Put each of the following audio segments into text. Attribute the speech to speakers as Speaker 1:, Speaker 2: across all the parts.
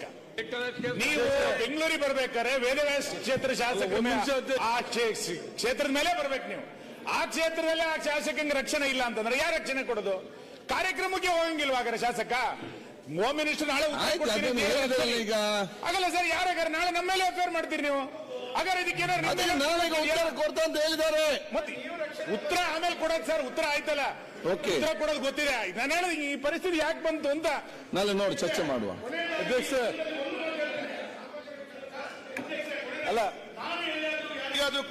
Speaker 1: ಶಾಸಕ. ನೀವು ಬೆಂಗಳೂರಿಗೆ ಬರ್ಬೇಕಾದ್ರೆ ವೇದವ್ಯಾಸ ಕ್ಷೇತ್ರ ಶಾಸಕ. ಆ ಕ್ಷೇ- ಕ್ಷೇತ್ರದ ಮೇಲೆ ಬರ್ಬೇಕು ನೀವು. ಆ ಕ್ಷೇತ್ರದಲ್ಲಿ ಆ ಶಾಸಕಂಗೆ ರಕ್ಷಣೆ ಇಲ್ಲ ಅಂತಂದ್ರೆ ಯಾರು ರಕ್ಷಣೆ ಕೊಡೋದು? ಕಾರ್ಯಕ್ರಮಕ್ಕೆ ಹೋಗಂಗಿಲ್ವಾ ಹಾಗಾದ್ರೆ ಶಾಸಕ? ಹೋಮ್ ಮಿನಿಸ್ಟರ್ ನಾಳೆ.
Speaker 2: ಈಗ.
Speaker 1: ಆಗಲ್ಲ ಸರ್ ಯಾರಾಗಾರ ನಾಳೆ ನಮ್ಮ ಮೇಲೆ ಅಫೇರ್ ಮಾಡ್ತೀರಿ ನೀವು? ಹಾಗಾದ್ರೆ ಇದಕ್ಕೆ
Speaker 2: ಉತ್ತರ ಕೊಡ್ತಾ ಅಂತ ಹೇಳಿದ್ದಾರೆ.
Speaker 1: ಮತ್ತೆ ಉತ್ತರ ಆಮೇಲೆ ಕೊಡೋದು ಸರ್ ಉತ್ತರ ಆಯ್ತಲ್ಲ. ಉತ್ತರ ಕೊಡೋದು ಗೊತ್ತಿದೆ. ನಾನು ಹೇಳೋದು ಈ ಪರಿಸ್ಥಿತಿ ಯಾಕೆ ಬಂತು ಅಂತ.
Speaker 2: ನಾಳೆ ನೋಡಿ ಚರ್ಚೆ ಮಾಡುವ.
Speaker 3: ಅಧ್ಯಕ್ಷ ಅಲ್ಲ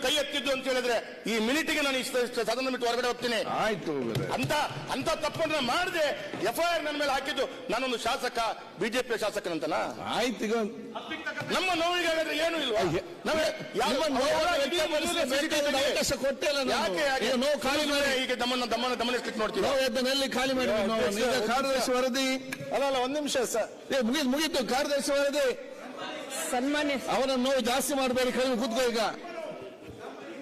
Speaker 3: ಕೈ ಎತ್ತಿದ್ದು ಅಂತ ಹೇಳಿದ್ರೆ ಈ ಮಿನಿಟಿಗೆ ನಾನು ಇಷ್ಟ ಇಷ್ಟ ಸದನ ಬಿಟ್ಟು ಹೊರಗಡೆ ಹೋಗ್ತೀನಿ.
Speaker 2: ಆಯ್ತು
Speaker 3: ಅಂತ ಅಂತ ತಪ್ಪನ್ನ ಮಾಡದೆ. ಎಫ್ಐಆರ್ ನನ್ನ ಮೇಲೆ ಹಾಕಿದ್ದು ನಾನೊಂದು ಶಾಸಕ ಬಿಜೆಪಿ ಶಾಸಕನಂತನ
Speaker 2: ಆಯ್ತು
Speaker 3: ನಮ್ಮ ನೋವಿಗೆ ಹಾಗಾದ್ರೆ ಏನು ಇಲ್ವಾ?
Speaker 2: ಅವಕಾಶ ಕೊಟ್ಟೇ ಇಲ್ಲ ನಾನು.
Speaker 3: ಯಾಕೆ ಯಾಕೆ?
Speaker 2: ಈಗ ನೋವು ಖಾಲಿ ಮಾಡಿ
Speaker 3: ಈಗ ದಮ್ಮನ್ನ ದಮ್ಮನ್ನ ದಮನಿಸ್ಲಿಕ್ಕೆ ನೋಡ್ತೀವಿ
Speaker 2: ನಾವು ಎದ್ದನ್ನೆಲ್ಲಿ ಖಾಲಿ ಮಾಡಿ ಕಾರ್ಯದರ್ಶಿ ವರದಿ
Speaker 3: ಅಲ್ಲ ಅಲ್ಲ ಒಂದ್ ನಿಮಿಷ ಸರ್.
Speaker 2: ಏ, ಮುಗಿ ಮುಗೀತು. ಕಾರ್ಯದರ್ಶಿ ವರದಿ.
Speaker 4: ಸನ್ಮಾನ್ಯ
Speaker 2: ಅವನ ನೋವು ಜಾಸ್ತಿ ಮಾಡಬೇಡಿ. ಕಡಿಮೆ ಕೂತ್ಕೋ ಈಗ ಮತ್ತೆ ನಾನು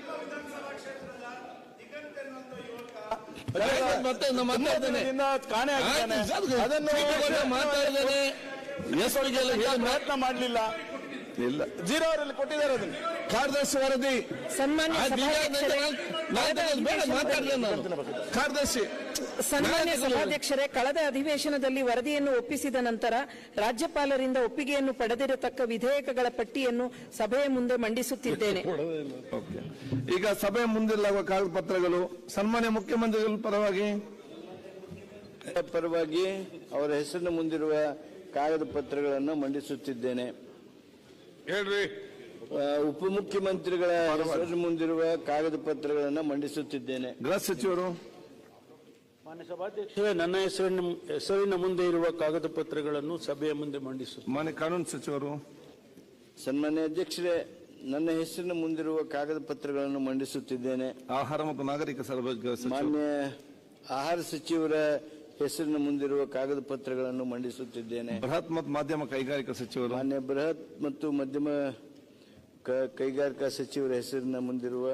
Speaker 2: ಮಾತಾಡ್ತೇನೆ
Speaker 3: ಕಾಣೆ
Speaker 2: ಆಯ್ತು, ಅದಕ್ಕೆ
Speaker 3: ಅದನ್ನು
Speaker 2: ಸೀಟುಗಳು ಹೇಳಿ
Speaker 3: ಪ್ರಯತ್ನ ಮಾಡಲಿಲ್ಲ.
Speaker 2: ಇಲ್ಲ.
Speaker 3: ಜೀರೋ ಅವರಲ್ಲಿ ಕೊಟ್ಟಿದ್ದಾರೆ ಅದನ್ನು.
Speaker 2: ಕಾರ್ಯದರ್ಶಿ ವರದಿ.
Speaker 4: ಸನ್ಮಾನ್ಯ
Speaker 2: ಕಾರ್ಯದರ್ಶಿ
Speaker 4: ಸನ್ಮಾನ್ಯ ಸಭಾಧ್ಯಕ್ಷರೇ ಕಳೆದ ಅಧಿವೇಶನದಲ್ಲಿ ವರದಿಯನ್ನು ಒಪ್ಪಿಸಿದ ನಂತರ ರಾಜ್ಯಪಾಲರಿಂದ ಒಪ್ಪಿಗೆಯನ್ನು ಪಡೆದಿರತಕ್ಕ ವಿಧೇಯಕಗಳ ಪಟ್ಟಿಯನ್ನು ಸಭೆಯ ಮುಂದೆ ಮಂಡಿಸುತ್ತಿದ್ದೇನೆ.
Speaker 2: ಓಕೆ. ಈಗ ಸಭೆ ಮುಂದಿರುವ ಕಾಗದ ಪತ್ರಗಳು ಸನ್ಮಾನ್ಯ ಮುಖ್ಯಮಂತ್ರಿಗಳ ಪರವಾಗಿ?
Speaker 5: ಪರವಾಗಿ ಅವರ ಹೆಸರಿನ ಮುಂದಿರುವ ಕಾಗದ ಪತ್ರಗಳನ್ನು ಮಂಡಿಸುತ್ತಿದ್ದೇನೆ.
Speaker 2: ಹೇಳ್ರಿ.
Speaker 5: ಉಪಮುಖ್ಯಮಂತ್ರಿಗಳ ಹೆಸರಿನ ಮುಂದಿರುವ ಕಾಗದ ಪತ್ರಗಳನ್ನು ಮಂಡಿಸುತ್ತಿದ್ದೇನೆ.
Speaker 2: ಗೃಹ ಸಚಿವರು?
Speaker 6: ಮಾನ್ಯ ಸಭಾಧ್ಯಕ್ಷರೇ ನನ್ನ ಹೆಸರಿನ ಹೆಸರಿನ ಮುಂದೆ ಇರುವ ಕಾಗದ ಪತ್ರಗಳನ್ನು ಸಭೆಯ ಮುಂದೆ ಮಂಡಿಸುತ್ತೇನೆ.
Speaker 2: ಮಾನ್ಯ ಕಾನೂನು ಸಚಿವರು.
Speaker 5: ಸನ್ಮಾನ್ಯ ಅಧ್ಯಕ್ಷರೇ ನನ್ನ ಹೆಸರಿನ ಮುಂದಿರುವ ಕಾಗದ ಪತ್ರಗಳನ್ನು ಮಂಡಿಸುತ್ತಿದ್ದೇನೆ.
Speaker 2: ಆಹಾರ ಮತ್ತು ನಾಗರಿಕ ಸರಬರಾಜು ಸಚಿವರು
Speaker 5: ಮಾನ್ಯ ಆಹಾರ ಸಚಿವರ ಹೆಸರಿನ ಮುಂದಿರುವ ಕಾಗದ ಪತ್ರಗಳನ್ನು ಮಂಡಿಸುತ್ತಿದ್ದೇನೆ.
Speaker 2: ಬೃಹತ್ ಮತ್ತು ಮಾಧ್ಯಮ ಕೈಗಾರಿಕಾ ಸಚಿವರು.
Speaker 5: ಮಾನ್ಯ ಬೃಹತ್ ಮತ್ತು ಮಧ್ಯಮ ಕ- ಕೈಗಾರಿಕಾ ಸಚಿವರ ಹೆಸರಿನ ಮುಂದಿರುವ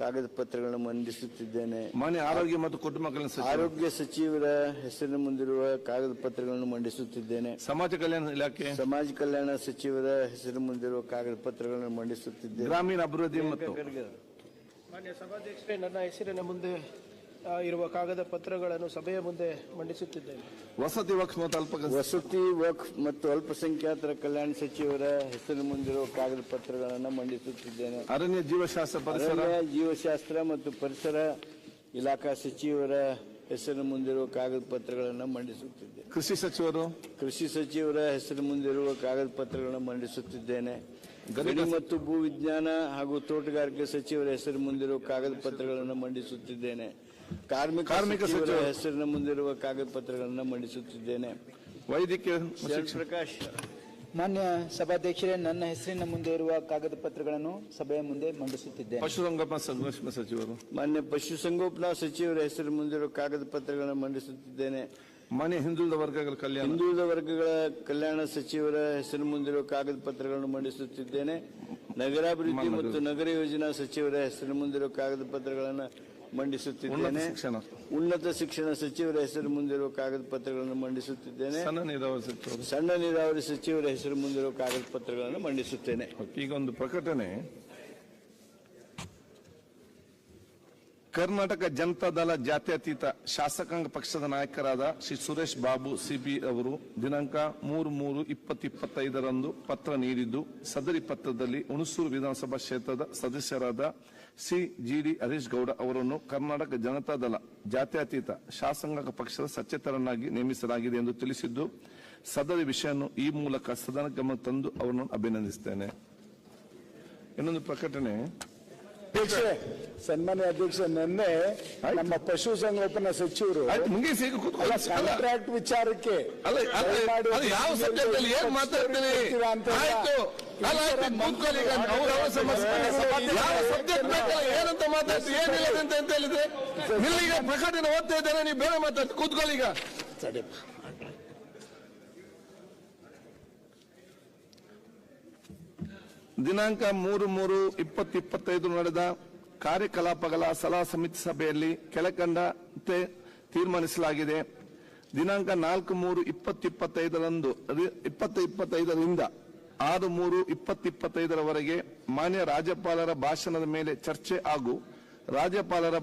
Speaker 5: ಕಾಗದ ಪತ್ರಗಳನ್ನು ಮಂಡಿಸುತ್ತಿದ್ದೇನೆ.
Speaker 2: ಮಾನ್ಯ ಆರೋಗ್ಯ ಮತ್ತು ಕುಟುಂಬ ಕಲ್ಯಾಣ ಸಚಿವ.
Speaker 5: ಆರೋಗ್ಯ ಸಚಿವರ ಹೆಸರಿನ ಮುಂದಿರುವ ಕಾಗದ ಪತ್ರಗಳನ್ನು ಮಂಡಿಸುತ್ತಿದ್ದೇನೆ.
Speaker 2: ಸಮಾಜ ಕಲ್ಯಾಣ ಇಲಾಖೆ.
Speaker 5: ಸಮಾಜ ಕಲ್ಯಾಣ ಸಚಿವರ ಹೆಸರಿನ ಮುಂದಿರುವ ಕಾಗದ ಪತ್ರಗಳನ್ನು ಮಂಡಿಸುತ್ತಿದ್ದೇನೆ.
Speaker 2: ಗ್ರಾಮೀಣ ಅಭಿವೃದ್ಧಿ ಮತ್ತು
Speaker 7: ಮಾನ್ಯ ಸಭಾಧ್ಯಕ್ಷರೇ ನನ್ನ ಹೆಸರಿನ ಮುಂದೆ ಇರುವ ಕಾಗದ ಪತ್ರಗಳನ್ನು ಸಭೆಯ ಮುಂದೆ ಮಂಡಿಸುತ್ತಿದ್ದೇನೆ.
Speaker 2: ವಸತಿ ವಕ್ಫ್ ಮತ್ತು ಅಲ್ಪ
Speaker 5: ವಸತಿ ವಕ್ಫ್ ಮತ್ತು ಅಲ್ಪಸಂಖ್ಯಾತರ ಕಲ್ಯಾಣ ಸಚಿವರ ಹೆಸರು ಮುಂದಿರುವ ಕಾಗದ ಪತ್ರಗಳನ್ನು ಮಂಡಿಸುತ್ತಿದ್ದೇನೆ.
Speaker 2: ಅರಣ್ಯ ಜೀವಶಾಸ್ತ್ರ ಪರಿಸರ
Speaker 5: ಅರಣ್ಯ ಜೀವಶಾಸ್ತ್ರ ಮತ್ತು ಪರಿಸರ ಇಲಾಖಾ ಸಚಿವರ ಹೆಸರು ಮುಂದಿರುವ ಕಾಗದ ಪತ್ರಗಳನ್ನು ಮಂಡಿಸುತ್ತಿದ್ದೇನೆ.
Speaker 2: ಕೃಷಿ ಸಚಿವರು
Speaker 5: ಕೃಷಿ ಸಚಿವರ ಹೆಸರು ಮುಂದಿರುವ ಕಾಗದ ಪತ್ರಗಳನ್ನು ಮಂಡಿಸುತ್ತಿದ್ದೇನೆ. ಗಣಿ ಮತ್ತು ಭೂ ವಿಜ್ಞಾನ ಹಾಗೂ ತೋಟಗಾರಿಕೆ ಸಚಿವರ ಹೆಸರು ಮುಂದಿರುವ ಕಾಗದ ಪತ್ರಗಳನ್ನು ಮಂಡಿಸುತ್ತಿದ್ದೇನೆ. ಕಾರ್ಮಿಕ
Speaker 2: ಕಾರ್ಮಿಕ
Speaker 5: ಸಚಿವರ. ಹೆಸರಿನ ಮುಂದಿರುವ ಕಾಗದ ಪತ್ರಗಳನ್ನು ಮಂಡಿಸುತ್ತಿದ್ದೇನೆ.
Speaker 2: ವೈದ್ಯಕೀಯ ಶಿಕ್ಷಣ
Speaker 5: ಪ್ರಕಾಶ್.
Speaker 8: ಮಾನ್ಯ ಸಭಾಧ್ಯಕ್ಷರೇ ನನ್ನ ಹೆಸರಿನ ಮುಂದೆ ಇರುವ ಕಾಗದ ಪತ್ರಗಳನ್ನು ಸಭೆಯ ಮುಂದೆ ಮಂಡಿಸುತ್ತಿದ್ದೇನೆ.
Speaker 2: ಪಶುಸಂಗೋಪನಾ ಸಂರಕ್ಷಣಾ ಸಚಿವರು.
Speaker 5: ಮಾನ್ಯ ಪಶುಸಂಗೋಪನಾ ಸಚಿವರ ಹೆಸರು ಮುಂದಿರುವ ಕಾಗದ ಪತ್ರಗಳನ್ನು ಮಂಡಿಸುತ್ತಿದ್ದೇನೆ.
Speaker 2: ಮಾನ್ಯ ಹಿಂದುಳಿದ ವರ್ಗಗಳ ಕಲ್ಯಾಣ.
Speaker 5: ಹಿಂದುಳಿದ ವರ್ಗಗಳ ಕಲ್ಯಾಣ ಸಚಿವರ ಹೆಸರು ಮುಂದಿರುವ ಕಾಗದ ಪತ್ರಗಳನ್ನು ಮಂಡಿಸುತ್ತಿದ್ದೇನೆ. ನಗರಾಭಿವೃದ್ಧಿ ಮತ್ತು ನಗರ ಯೋಜನಾ ಸಚಿವರ ಹೆಸರು ಮುಂದಿರುವ ಕಾಗದ ಪತ್ರಗಳನ್ನು ಮಂಡಿಸುತ್ತಿದ್ದೇನೆ.
Speaker 2: ಉನ್ನತ ಶಿಕ್ಷಣ
Speaker 5: ಉನ್ನತ ಶಿಕ್ಷಣ ಸಚಿವರ ಹೆಸರು ಮುಂದಿರುವ ಕಾಗದ ಪತ್ರಗಳನ್ನು ಮಂಡಿಸುತ್ತಿದ್ದೇನೆ.
Speaker 2: ಸಣ್ಣ ನೀರಾವರಿ ಸಚಿವರು
Speaker 5: ಸಣ್ಣ ನೀರಾವರಿ ಸಚಿವರ ಹೆಸರು ಮುಂದಿರುವ ಕಾಗದ ಪತ್ರಗಳನ್ನು ಮಂಡಿಸುತ್ತೇನೆ.
Speaker 2: ಈಗ ಒಂದು ಪ್ರಕಟಣೆ. ಕರ್ನಾಟಕ ಜನತಾ ದಳ ಜಾತ್ಯತೀತ ಶಾಸಕಾಂಗ ಪಕ್ಷದ ನಾಯಕರಾದ ಶ್ರೀ ಸುರೇಶ್ ಬಾಬು ಸಿಬಿ ಅವರು ದಿನಾಂಕ ಮೂರು ಮೂರು ಇಪ್ಪತ್ತು ಇಪ್ಪತ್ತೈದರಂದು ಪತ್ರ ನೀಡಿದ್ದು, ಸದರಿ ಪತ್ರದಲ್ಲಿ ಹುಣಸೂರು ವಿಧಾನಸಭಾ ಕ್ಷೇತ್ರದ ಸದಸ್ಯರಾದ ಸಿ ಜಿಡಿ ಹರೀಶ್ ಗೌಡ ಅವರನ್ನು ಕರ್ನಾಟಕ ಜನತಾ ದಳ ಜಾತ್ಯತೀತ ಶಾಸಕಾಂಗ ಪಕ್ಷದ ಸಚೇತರನ್ನಾಗಿ ನೇಮಿಸಲಾಗಿದೆ ಎಂದು ತಿಳಿಸಿದ್ದು, ಸದರಿ ವಿಷಯವನ್ನು ಈ ಮೂಲಕ ಸದನ ಗಮನ ತಂದು ಅವರನ್ನು ಅಭಿನಂದಿಸುತ್ತೇನೆ. ಇನ್ನೊಂದು ಪ್ರಕಟಣೆ.
Speaker 3: ಅಧ್ಯಕ್ಷರೇ ಸನ್ಮಾನ್ಯ ಅಧ್ಯಕ್ಷ ನಿನ್ನೆ ನಮ್ಮ ಪಶುಸಂಗೋಪನಾ ಸಚಿವರು
Speaker 2: ಆಯ್ತು ಮುಗಿಸಿ ಈಗ ಕೂತ್ಕೊಳ್ಳಿ. ಅಲ್ಲ,
Speaker 3: ಕಾಂಟ್ರಾಕ್ಟ್ ವಿಚಾರಕ್ಕೆ
Speaker 2: ಅಲ್ಲ, ಅಲ್ಲ,
Speaker 3: ದಯಮಾಡಿ
Speaker 2: ಅದು ಯಾವ ಸಬ್ಜೆಕ್ಟ್ ಅಲ್ಲಿ ಏನ್ ಮಾತಾಡ್ತೀನಿ?
Speaker 3: ಅಂತ
Speaker 2: ಆಯ್ತು. ಅಲ್ಲ ಆಯ್ತು ಕೂತ್ಕೊಳ್ಳಿ ಈಗ. ಸಮಸ್ಯೆ ಯಾವ ಸಬ್ಜೆಕ್ಟ್ ಬೇಕಲ್ಲ ಏನಂತ ಏನಿಲ್ಲ ಅಂತ ಅಂತ ಹೇಳಿದ್ರೆ? ಇಲ್ಲಿಗ ಪ್ರಕಟಣೆ ಓದ್ತಾ ಇದ್ದಾರೆ ನೀವು ಬೇರೆ ಮಾತಾಡ್ತೀವಿ ಕೂತ್ಕೊಳ್ಳಿ ಈಗ. ದಿನಾಂಕ ಮೂರು ಮೂರು ಇಪ್ಪತ್ತು ಇಪ್ಪತ್ತೈದು ನಡೆದ ಕಾರ್ಯಕಲಾಪಗಳ ಸಲಹಾ ಸಮಿತಿ ಸಭೆಯಲ್ಲಿ ಕೆಳಕಂಡಂತೆ ತೀರ್ಮಾನಿಸಲಾಗಿದೆ. ದಿನಾಂಕ ನಾಲ್ಕು ಮೂರು ಇಪ್ಪತ್ತು ಇಪ್ಪತ್ತೈದರಂದು ಇಪ್ಪತ್ತು ಇಪ್ಪತ್ತೈದರಿಂದ ಆರು ಮೂರು ಇಪ್ಪತ್ತಿಪ್ಪತ್ತೈದರವರೆಗೆ ಮಾನ್ಯ ರಾಜ್ಯಪಾಲರ ಭಾಷಣದ ಮೇಲೆ ಚರ್ಚೆ ಹಾಗೂ ರಾಜ್ಯಪಾಲರ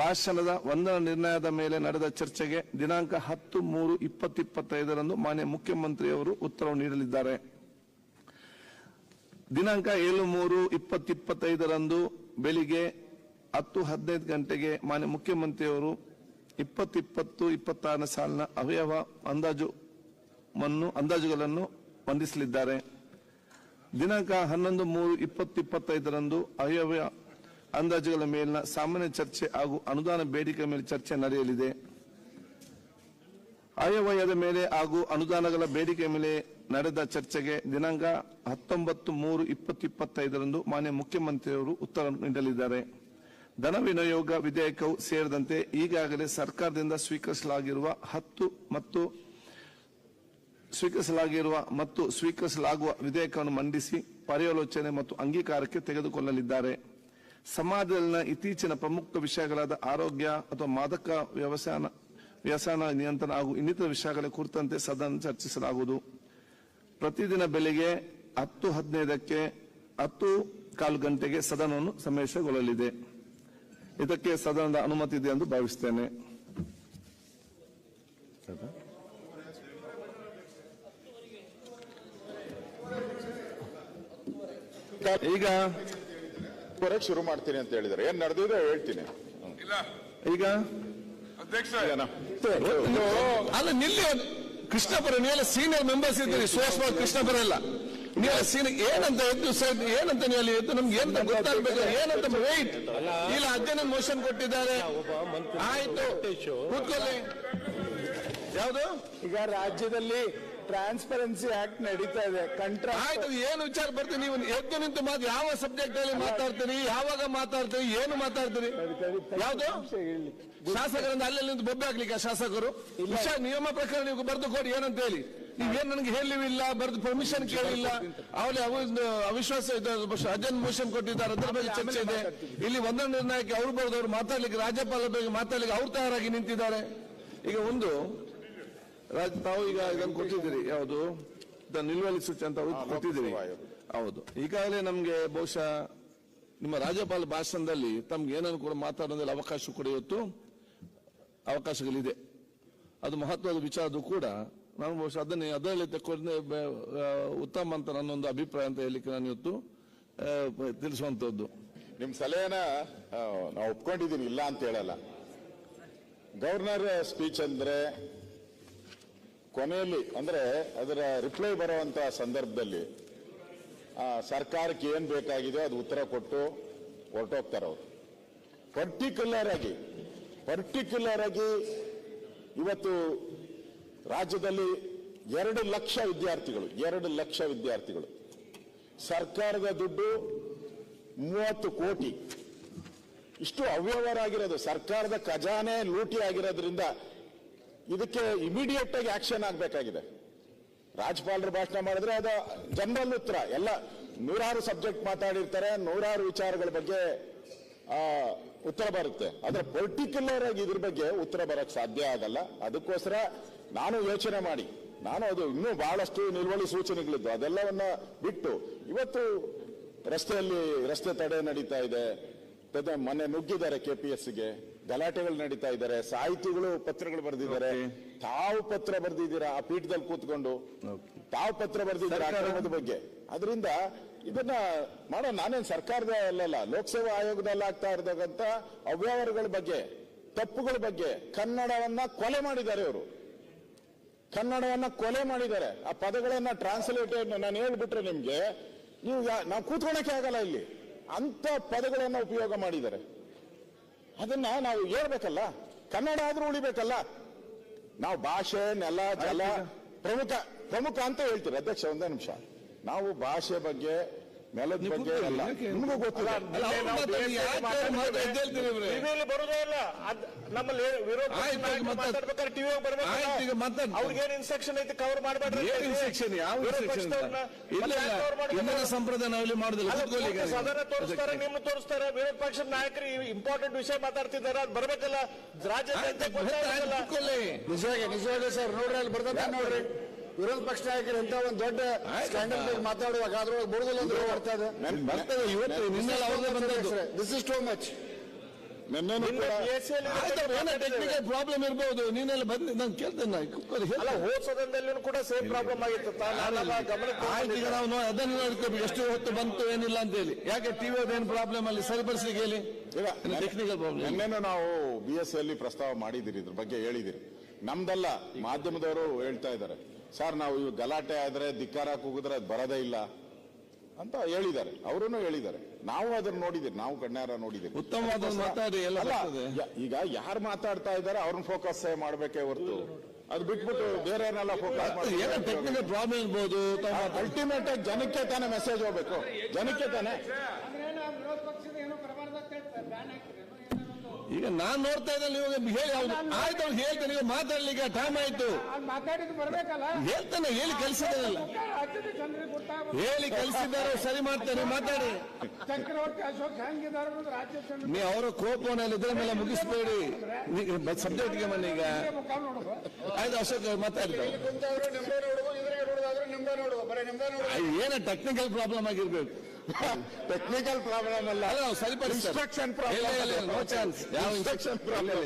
Speaker 2: ಭಾಷಣದ ವಂದನ ನಿರ್ಣಯದ ಮೇಲೆ ನಡೆದ ಚರ್ಚೆಗೆ ದಿನಾಂಕ ಹತ್ತು ಮೂರು ಇಪ್ಪತ್ತಿಪ್ಪತ್ತೈದರಂದು ಮಾನ್ಯ ಮುಖ್ಯಮಂತ್ರಿಯವರು ಉತ್ತರವು ನೀಡಲಿದ್ದಾರೆ. ದಿನಾಂಕ ಏಳು ಮೂರು ಇಪ್ಪತ್ತಿಪ್ಪತ್ತೈದರಂದು ಬೆಳಿಗ್ಗೆ ಹತ್ತು ಹದಿನೈದು ಗಂಟೆಗೆ ಮಾನ್ಯ ಮುಖ್ಯಮಂತ್ರಿಯವರು ಇಪ್ಪತ್ತಿಪ್ಪತ್ತು ಇಪ್ಪತ್ತಾರನೇ ಸಾಲಿನ ಅವಯವ ಅಂದಾಜು ಅಂದಾಜುಗಳನ್ನು ಮಂಡಿಸಲಿದ್ದಾರೆ. ದಿನಾಂಕ ಹನ್ನೊಂದು ಮೂರು ಇಪ್ಪತ್ತಿಪ್ಪತ್ತೈದರಂದು ಅವಯವ ಅಂದಾಜುಗಳ ಮೇಲಿನ ಸಾಮಾನ್ಯ ಚರ್ಚೆ ಹಾಗೂ ಅನುದಾನ ಬೇಡಿಕೆ ಮೇಲೆ ಚರ್ಚೆ ನಡೆಯಲಿದೆ. ಆಯವ್ಯಯದ ಮೇಲೆ ಹಾಗೂ ಅನುದಾನಗಳ ಬೇಡಿಕೆ ಮೇಲೆ ನಡೆದ ಚರ್ಚೆಗೆ ದಿನಾಂಕ ಹತ್ತೊಂಬತ್ತು ಮೂರು ಇಪ್ಪತ್ತು ಇಪ್ಪತ್ತೈದರಂದು ಮಾನ್ಯ ಮುಖ್ಯಮಂತ್ರಿಯವರು ಉತ್ತರ ನೀಡಲಿದ್ದಾರೆ. ಧನ ವಿನಿಯೋಗ ವಿಧೇಯಕವು ಸೇರಿದಂತೆ ಈಗಾಗಲೇ ಸರ್ಕಾರದಿಂದ ಸ್ವೀಕರಿಸಲಾಗಿರುವ ಹತ್ತು ಮತ್ತು ಸ್ವೀಕರಿಸಲಾಗಿರುವ ಮತ್ತು ಸ್ವೀಕರಿಸಲಾಗುವ ವಿಧೇಯಕವನ್ನು ಮಂಡಿಸಿ ಪರ್ಯಾಲೋಚನೆ ಮತ್ತು ಅಂಗೀಕಾರಕ್ಕೆ ತೆಗೆದುಕೊಳ್ಳಲಿದ್ದಾರೆ. ಸಮಾಜದಲ್ಲಿನ ಇತ್ತೀಚಿನ ಪ್ರಮುಖ ವಿಷಯಗಳಾದ ಆರೋಗ್ಯ ಅಥವಾ ಮಾದಕ ವ್ಯವಸಾಯ ವ್ಯಸನ ನಿಯಂತ್ರಣ ಹಾಗೂ ಇನ್ನಿತರ ವಿಷಯಗಳ ಕುರಿತಂತೆ ಸದನ ಚರ್ಚಿಸಲಾಗುವುದು. ಪ್ರತಿದಿನ ಬೆಳಿಗ್ಗೆ ಹತ್ತು ಹದಿನೈದಕ್ಕೆ ಹತ್ತು ಕಾಲು ಗಂಟೆಗೆ ಸದನವನ್ನು ಸಮಾವೇಶಗೊಳ್ಳಲಿದೆ. ಇದಕ್ಕೆ ಸದನದ ಅನುಮತಿ ಇದೆ ಎಂದು ಭಾವಿಸುತ್ತೇನೆ. ಈಗ
Speaker 3: ಶುರು ಮಾಡ್ತೀನಿ ಅಂತ ಹೇಳಿದ್ದಾರೆ ಏನ್ ನಡೆದಿದೆ ಹೇಳ್ತೀನಿ.
Speaker 2: ಈಗ
Speaker 3: ಏನೋ?
Speaker 2: ಅಲ್ಲ ನಿಲ್ಲಿ ಕೃಷ್ಣಪುರ ನೀವೆಲ್ಲ ಸೀನಿಯರ್ ಮೆಂಬರ್ಸ್ ಇದ್ದೀರಿ. ಸುರೇಶ್ ಕೃಷ್ಣಪುರ ಎಲ್ಲ ನೀವೆಲ್ಲ ಸೀನಿಯರ್ ಏನಂತ ಎದ್ದು ಸರ್ ಏನಂತ ನೀವು ಅಲ್ಲಿ ಎದ್ದು ನಮ್ಗೆ ಏನಂತ ಗೊತ್ತಾಗ್ಬೇಕು? ಏನಂತ ವೈಟ್ ಇಲ್ಲ ಅಧ್ಯಯನ ಮೋಷನ್ ಕೊಟ್ಟಿದ್ದಾರೆ. ಆಯ್ತು. ಕೂತ್ಕೊಳ್ಳಿ. ಯಾವುದು?
Speaker 8: ಈಗ ರಾಜ್ಯದಲ್ಲಿ ಟ್ರಾನ್ಸ್ಪರೆನ್ಸಿ ಆಕ್ಟ್ ನಡೀತಾ ಇದೆ. ಕಂಟ್ರಾಕ್ಟ್
Speaker 2: ಆಯ್ತು ಏನು ವಿಚಾರ ಬರ್ತೀನಿ ನೀವು ಎದ್ದು ನಿಂತು ಮಾತು ಯಾವ ಸಬ್ಜೆಕ್ಟ್ ಅಲ್ಲಿ ಮಾತಾಡ್ತೀರಿ ಯಾವಾಗ ಮಾತಾಡ್ತೀರಿ ಏನು ಮಾತಾಡ್ತೀರಿ ಯಾವುದು? ಶಾಸಕರಿಂದ ಅಲ್ಲಲ್ಲಿ ನಿಂತು ಬೊಬ್ಬೆ ಹಾಕ್ಲಿಕ್ಕೆ ಶಾಸಕರು? ವಿಷಯ ನಿಯಮ ಪ್ರಕಾರ ನೀವು ಬರೆದು ಕೊಡಿ ಏನಂತ ಹೇಳಿ. ನೀವೇನ್ ನನಗೆ ಹೇಳಿವಿಲ್ಲ ಬರೆದು ಪರ್ಮಿಷನ್ ಕೇಳಿಲ್ಲ. ಅವಳಿ ಅವಿಶ್ವಾಸ ಅಜನ್ ಮೋಷನ್ ಕೊಟ್ಟಿದ್ದಾರೆ ಅದರ ಬಗ್ಗೆ ಚರ್ಚೆ ಇದೆ. ಇಲ್ಲಿ ಒಂದರ ನಿರ್ಣಯಕ್ಕೆ ಅವ್ರು ಬರೆದವ್ರು ಮಾತಾಡ್ಲಿಕ್ಕೆ ರಾಜ್ಯಪಾಲರ ಬಗ್ಗೆ ಮಾತಾಡ್ಲಿಕ್ಕೆ ಅವ್ರು ತಯಾರಾಗಿ ನಿಂತಿದ್ದಾರೆ. ಈಗ ಒಂದು ರಾಜ್ ತಾವು ಈಗ ಇದನ್ನು ಕೊಟ್ಟಿದ್ದೀರಿ ಯಾವುದು? ಇದನ್ನು ನಿಲುವಳಿ ಸೂಚಿ ಅಂತ ಅವ್ರು ಕೊಟ್ಟಿದ್ದೀರಿ. ಹೌದು. ಈಗಾಗಲೇ ನಮಗೆ ಬಹುಶಃ ನಿಮ್ಮ ರಾಜ್ಯಪಾಲ ಭಾಷಣದಲ್ಲಿ ತಮ್ಗೆ ಏನನ್ನು ಕೂಡ ಮಾತಾಡೋದ್ರಲ್ಲಿ ಅವಕಾಶ ಕೂಡ ಇವತ್ತು ಅವಕಾಶಗಳಿದೆ. ಅದು ಮಹತ್ವದ ವಿಚಾರದ್ದು ಕೂಡ ನಾನು ಬಹುಶಃ ಅದನ್ನೇ ಅದರಲ್ಲಿ ತಕ್ಕೊಂಡೆ ಉತ್ತಮ ಅಂತ ನನ್ನೊಂದು ಅಭಿಪ್ರಾಯ ಅಂತ ಹೇಳಲಿಕ್ಕೆ ನಾನು ಇವತ್ತು ತಿಳಿಸುವಂಥದ್ದು. ತಿಳಿಸುವಂತದ್ದು
Speaker 3: ನಿಮ್ ಸಲಹೆನ ನಾವು ಒಪ್ಕೊಂಡಿದ್ದೀನಿ ಇಲ್ಲ ಅಂತ ಹೇಳಲ್ಲ. ಗವರ್ನರ್ ಸ್ಪೀಚ್ ಅಂದ್ರೆ ಕೊನೆಯಲ್ಲಿ ಅಂದ್ರೆ ಅದರ ರಿಪ್ಲೈ ಬರುವಂತ ಸಂದರ್ಭದಲ್ಲಿ ಸರ್ಕಾರಕ್ಕೆ ಏನ್ ಬೇಕಾಗಿದೆ ಅದು ಉತ್ತರ ಕೊಟ್ಟು ಹೊರಟೋಗ್ತಾರೆ ಅವರು. ಪರ್ಟಿಕ್ಯುಲರ್ ಆಗಿ ಪರ್ಟಿಕ್ಯುಲರ್ ಆಗಿ ಇವತ್ತು ರಾಜ್ಯದಲ್ಲಿ ಎರಡು ಲಕ್ಷ ವಿದ್ಯಾರ್ಥಿಗಳು, ಎರಡು ಲಕ್ಷ ವಿದ್ಯಾರ್ಥಿಗಳು. ಸರ್ಕಾರದ ದುಡ್ಡು ಮೂವತ್ತು ಕೋಟಿ. ಇಷ್ಟು ಅವ್ಯವಹಾರ ಆಗಿರೋದು. ಸರ್ಕಾರದ ಖಜಾನೆ ಲೂಟಿ ಆಗಿರೋದ್ರಿಂದ ಇದಕ್ಕೆ ಇಮಿಡಿಯೇಟ್ ಆಗಿ ಆಕ್ಷನ್ ಆಗಬೇಕಾಗಿದೆ. ರಾಜ್ಯಪಾಲರು ಭಾಷಣ ಮಾಡಿದ್ರೆ ಅದು ಜನರಲ್ ಉತ್ತರ. ಎಲ್ಲ ನೂರಾರು ಸಬ್ಜೆಕ್ಟ್ ಮಾತಾಡಿರ್ತಾರೆ, ನೂರಾರು ವಿಚಾರಗಳ ಬಗ್ಗೆ ಉತ್ತರ ಬರುತ್ತೆ. ಆದ್ರೆ ಪರ್ಟಿಕ್ಯುಲರ್ ಆಗಿ ಇದ್ರ ಬಗ್ಗೆ ಉತ್ತರ ಬರಕ್ ಸಾಧ್ಯ ಆಗಲ್ಲ. ಅದಕ್ಕೋಸ್ಕರ ನಾನು ಯೋಚನೆ ಮಾಡಿ. ನಾನು ಅದು ಇನ್ನೂ ಬಹಳಷ್ಟು ನಿಲುವಳಿ ಸೂಚನೆಗಳಿದ್ದು. ಅದೆಲ್ಲವನ್ನ ಬಿಟ್ಟು ಇವತ್ತು ರಸ್ತೆಯಲ್ಲಿ ರಸ್ತೆ ತಡೆ ನಡೀತಾ ಇದೆ. ಮನೆ ಮೊನ್ನೆ ನುಗ್ಗಿದ್ದಾರೆ ಕೆಪಿಎಸ್ಗೆ ಗಲಾಟೆಗಳು ನಡೀತಾ ಇದ್ದಾರೆ ಸಾಹಿತಿಗಳು ಪತ್ರಗಳು ಬರೆದಿದ್ದಾರೆ. ತಾವು ಪತ್ರ ಬರೆದಿದ್ದೀರಾ? ಆ ಪೀಠದಲ್ಲಿ ಕೂತ್ಕೊಂಡು ತಾವು ಪತ್ರ ಬರೆದಿದ್ದೀರಾ ಅಕ್ರಮದ ಬಗ್ಗೆ? ಅದರಿಂದ ಇದನ್ನ ಮಾಡೋ ನಾನೇನ್ ಸರ್ಕಾರದ ಅಲ್ಲಲ್ಲ ಲೋಕಸಭಾ ಆಯೋಗದಲ್ಲಿ ಆಗ್ತಾ ಇರತಕ್ಕಂತ ಅವ್ಯವಹಾರಗಳ ಬಗ್ಗೆ ತಪ್ಪುಗಳ ಬಗ್ಗೆ ಕನ್ನಡವನ್ನ ಕೊಲೆ ಮಾಡಿದ್ದಾರೆ ಅವರು ಕನ್ನಡವನ್ನ ಕೊಲೆ ಮಾಡಿದ್ದಾರೆ. ಆ ಪದಗಳನ್ನ ಟ್ರಾನ್ಸ್ಲೇಟ್ ನಾನು ಹೇಳ್ಬಿಟ್ರೆ ನಿಮ್ಗೆ ನೀವು ಯಾ- ನಾವು ಕೂತ್ಕೊಳಕ್ಕೆ ಆಗಲ್ಲ ಇಲ್ಲಿ. ಅಂತ ಪದಗಳನ್ನ ಉಪಯೋಗ ಮಾಡಿದ್ದಾರೆ. ಅದನ್ನ ನಾವು ಹೇಳ್ಬೇಕಲ್ಲ. ಕನ್ನಡ ಆದ್ರೂ ಉಳಿಬೇಕಲ್ಲ. ನಾವು ಭಾಷೆ ನೆಲ ಜಲ ಪ್ರಮುಖ ಪ್ರಮುಖ ಅಂತ ಹೇಳ್ತೀರಿ ಅಧ್ಯಕ್ಷ ಒಂದೇ ನಿಮಿಷ. ನಾವು ಭಾಷೆ ಬಗ್ಗೆ ನೆಲದ ಬಗ್ಗೆ ಅಲ್ಲ? ನಿಮಗೂ ಗೊತ್ತಿಲ್ಲ?
Speaker 9: ಟಿವಿಯಲ್ಲಿ ಬರೋದೇ ಇಲ್ಲ. ನಮ್ಮಲ್ಲಿ ವಿರೋಧ ಮಾತಾಡ್ಬೇಕಾದ್ರೆ ಟಿವಿ
Speaker 2: ಮಾತಾಡ್ತಾರೆ.
Speaker 9: ಅವ್ರಿಗೇನ್ ಇನ್ಸ್ಟ್ರಕ್ಷನ್ ಐತಿ ಕವರ್ ಮಾಡಬೇಡ್ರಿ
Speaker 2: ಇನ್ಸ್ಟ್ರಕ್ಷನ್ ಯಾವ ಇನ್ಸ್ಟ್ರಕ್ಷನ್ ಇಲ್ಲ ಇಲ್ಲ. ಸಂಪ್ರದಾಯ ನಾವಿಲ್ಲಿ ಮಾಡುದಿಲ್ಲ.
Speaker 9: ಸದನ ತೋರಿಸ್ತಾರೆ ನಿಮ್ಮ ತೋರಿಸ್ತಾರೆ. ವಿರೋಧ ಪಕ್ಷದ ನಾಯಕರು ಇಂಪಾರ್ಟೆಂಟ್ ವಿಷಯ ಮಾತಾಡ್ತಿದ್ದಾರೆ ಅದು ಬರ್ಬೇಕಲ್ಲ. ರಾಜ್ಯ.
Speaker 3: ನಿಜವಾಗಿ ನಿಜವಾಗಿ ಸರ್ ನೋಡ್ರಿ ಅಲ್ಲಿ ಬರ್ತದ ನೋಡ್ರಿ. ವಿರೋಧ ಪಕ್ಷ ನಾಯಕರು ಎಂತ ಒಂದು ದೊಡ್ಡ
Speaker 2: ಆಯ್ತು.
Speaker 3: ಸ್ಕ್ಯಾಂಡಲ್ ಬಗ್ಗೆ ಮಾತಾಡುವಾಗ ಅದ್ರೊಳಗೆ ಬರುದಿಲ್ಲ ಅಂದ್ರೆ ಇದೆ
Speaker 2: ಬರ್ತದೆ ಇವತ್ತು ನಿನ್ನೆಲ್ಲ ಅವ್ರದ್ದೇ ಬಂದದ್ದು.
Speaker 3: ದಿಸ್ ಇಸ್ ಟೂ ಮಚ್
Speaker 9: ನಿನ್ನೆ
Speaker 2: ಪ್ರಾಬ್ಲಮ್ ಇರ್ಬೋದು ನೀನೆಲ್ಲ ಬಂದು ನಾನು ಕೇಳ್ತೇನೆ
Speaker 9: ಹೋದ ಸದನದಲ್ಲೂ ಕೂಡ ಸೇಮ್ ಪ್ರಾಬ್ಲಮ್ ಆಗಿತ್ತು.
Speaker 2: ಆಯ್ತು ಈಗ ನಾವು ಅದನ್ನ ಅದನ್ನು ನೋಡ್ಕೋಬೇಕು ಎಷ್ಟು ಹೊತ್ತು ಬಂತು ಏನಿಲ್ಲ ಅಂತ ಹೇಳಿ. ಯಾಕೆ ಟಿವಿ ಏನು ಪ್ರಾಬ್ಲಮ್ ಅಲ್ಲಿ? ಸರಿಪಡಿಸ್ಲಿಕ್ಕೆ ಹೇಳಿ ಟೆಕ್ನಿಕಲ್ ಪ್ರಾಬ್ಲಮ್
Speaker 3: ನಿನ್ನೆನೂ ನಾವು ಬಿ ಎಸ್ ಅಲ್ಲಿ ಪ್ರಸ್ತಾವ ಮಾಡಿದಿರಿ ಇದ್ರ ಬಗ್ಗೆ ಹೇಳಿದಿರಿ ನಮ್ದಲ್ಲ ಮಾಧ್ಯಮದವರು ಹೇಳ್ತಾ ಇದ್ದಾರೆ. ಸರ್ ನಾವು ಇವು ಗಲಾಟೆ ಆದ್ರೆ ಧಿಕ್ಕಾರ ಕೂಗಿದ್ರೆ ಅದು ಬರೋದೇ ಇಲ್ಲ ಅಂತ ಹೇಳಿದ್ದಾರೆ. ಅವರೂ ಹೇಳಿದ್ದಾರೆ. ನಾವು ಅದನ್ನ ನೋಡಿದಿರಿ ನಾವು ಕಣ್ಣಾರ
Speaker 2: ಬರ್ತದೆ.
Speaker 3: ಈಗ ಯಾರು ಮಾತಾಡ್ತಾ ಇದ್ದಾರೆ ಅವ್ರನ್ನ ಫೋಕಸ್ ಮಾಡಬೇಕೇ ಹೊರತು. ಅದು ಬಿಟ್ಬಿಟ್ಟು ಬೇರೆ ಏನೆಲ್ಲ ಫೋಕಸ್
Speaker 2: ಪ್ರಾಬ್ಲಮ್ ಇರ್ಬೋದು
Speaker 3: ಅಲ್ಟಿಮೇಟ್ ಆಗಿ ಜನಕ್ಕೆ ತಾನೇ ಮೆಸೇಜ್ ಹೋಗ್ಬೇಕು. ಜನಕ್ಕೆ ತಾನೇ?
Speaker 2: ಈಗ ನಾನ್ ನೋಡ್ತಾ ಇದ್ದಲ್ಲಿ ಇವಾಗ ಹೇಳಿ ಅವ್ನು ಆಯ್ತು ಅವ್ನು ಹೇಳ್ತೇನೆ ಈಗ ಮಾತಾಡ್ಲಿಕ್ಕೆ ಟೈಮ್ ಆಯ್ತು.
Speaker 10: ಮಾತಾಡಿದ್ದು ಬರ್ಬೇಕಲ್ಲ?
Speaker 2: ಹೇಳ್ತಾನೆ ಹೇಳಿ ಕಲ್ಸಿದ್ದಾನಲ್ಲ.
Speaker 10: ರಾಜ್ಯದ ಜನರಿಗೆ ಗೊತ್ತಾಗ
Speaker 2: ಹೇಳಿ ಕಲ್ಸಿದ್ದಾರೆ ಸರಿ ಮಾಡ್ತೇನೆ ಮಾತಾಡಿ.
Speaker 10: ಚಕ್ರವರ್ತಿ ಅಶೋಕ್ ಹೆಂಗಿದಾರ ಅನ್ನೋದು ರಾಜ್ಯ ಜನರಿಗೆ
Speaker 2: ನೀ ಅವರ ಕೋಪವನ್ನು ಇದ್ರ ಮೇಲೆ ಮುಗಿಸ್ಬೇಡಿ. ಸಬ್ಜೆಕ್ಟ್ಗೆ ಮನೆ ಈಗ.
Speaker 10: ಮುಖ ನೋಡುವ
Speaker 2: ಆಯ್ತು ಅಶೋಕ್ ಮಾತಾಡ್ತಾರೆ
Speaker 3: ನಿಂಬೆ ನೋಡುವ ಇದ್ರಿಗೆ ನೋಡುದಾದ್ರೆ ನಿಂಬೆ ನೋಡುವ ಬರೀ ನಿಂಬೆ ನೋಡುವ.
Speaker 2: ಏನ ಟೆಕ್ನಿಕಲ್ ಪ್ರಾಬ್ಲಮ್ ಆಗಿರ್ಬೇಕು.
Speaker 3: ಟೆಕ್ನಿಕಲ್ ಪ್ರಾಬ್ಲಮ್ ಅಲ್ಲ.
Speaker 2: ಸ್ವಲ್ಪ ಇನ್ಸ್ಟ್ರಕ್ಷನ್ ಇನ್ಸ್ಟ್ರಕ್ಷನ್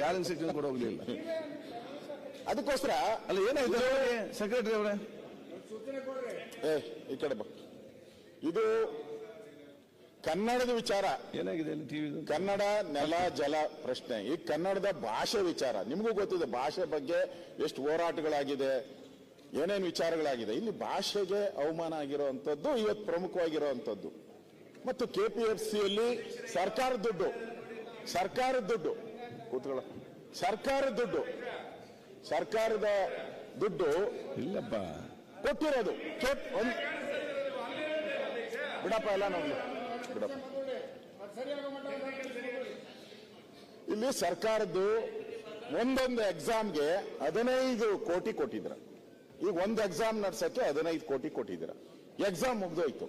Speaker 2: ಯಾರ ಇನ್ಸ್ಟ್ರಕ್ಷನ್ ಕೂಡ ಹೋಗ್ಲಿಲ್ಲ
Speaker 3: ಅದಕ್ಕೋಸ್ಕರ
Speaker 2: ಅಲ್ಲ ಏನಾಯ್ತು? ಸೆಕ್ರೆಟರಿ ಅವರೇ.
Speaker 3: ಏ ಈ ಕಡೆ ಬಾ. ಇದು ಕನ್ನಡದ ವಿಚಾರ.
Speaker 2: ಏನಾಗಿದೆ
Speaker 3: ಕನ್ನಡ ನೆಲ ಜಲ ಪ್ರಶ್ನೆ. ಈ ಕನ್ನಡದ ಭಾಷೆ ವಿಚಾರ. ನಿಮಗೂ ಗೊತ್ತಿದೆ ಭಾಷೆ ಬಗ್ಗೆ ಎಷ್ಟು ಹೋರಾಟಗಳಾಗಿದೆ ಏನೇನು ವಿಚಾರಗಳಾಗಿದೆ. ಇಲ್ಲಿ ಭಾಷೆಗೆ ಅವಮಾನ ಆಗಿರುವಂಥದ್ದು ಇವತ್ತು ಪ್ರಮುಖವಾಗಿರುವಂಥದ್ದು ಮತ್ತು ಕೆ ಪಿ ಎಫ್ ಸಿಯಲ್ಲಿ ಸರ್ಕಾರದ ದುಡ್ಡು ಸರ್ಕಾರದ ದುಡ್ಡು ಕೂತ್ಕೊಳ್ಳ ಸರ್ಕಾರದ ದುಡ್ಡು ಸರ್ಕಾರದ ದುಡ್ಡು
Speaker 2: ಇಲ್ಲಪ್ಪ.
Speaker 3: ಕೊಟ್ಟಿರೋದು. ಬಿಡಪ್ಪ ಎಲ್ಲ ನಮ್ದು ಬಿಡಪ್ಪ. ಇಲ್ಲಿ ಸರ್ಕಾರದ್ದು ಒಂದೊಂದು ಎಕ್ಸಾಮ್ಗೆ ಹದಿನೈದು ಕೋಟಿ ಕೊಟ್ಟಿದ್ರ. ಈಗ ಒಂದು ಎಕ್ಸಾಮ್ ನಡ್ಸಕ್ಕೆ ಹದಿನೈದು ಕೋಟಿ ಕೊಟ್ಟಿದ್ದೀರ ಎಕ್ಸಾಮ್ ಮುಗ್ದೋಯ್ತು.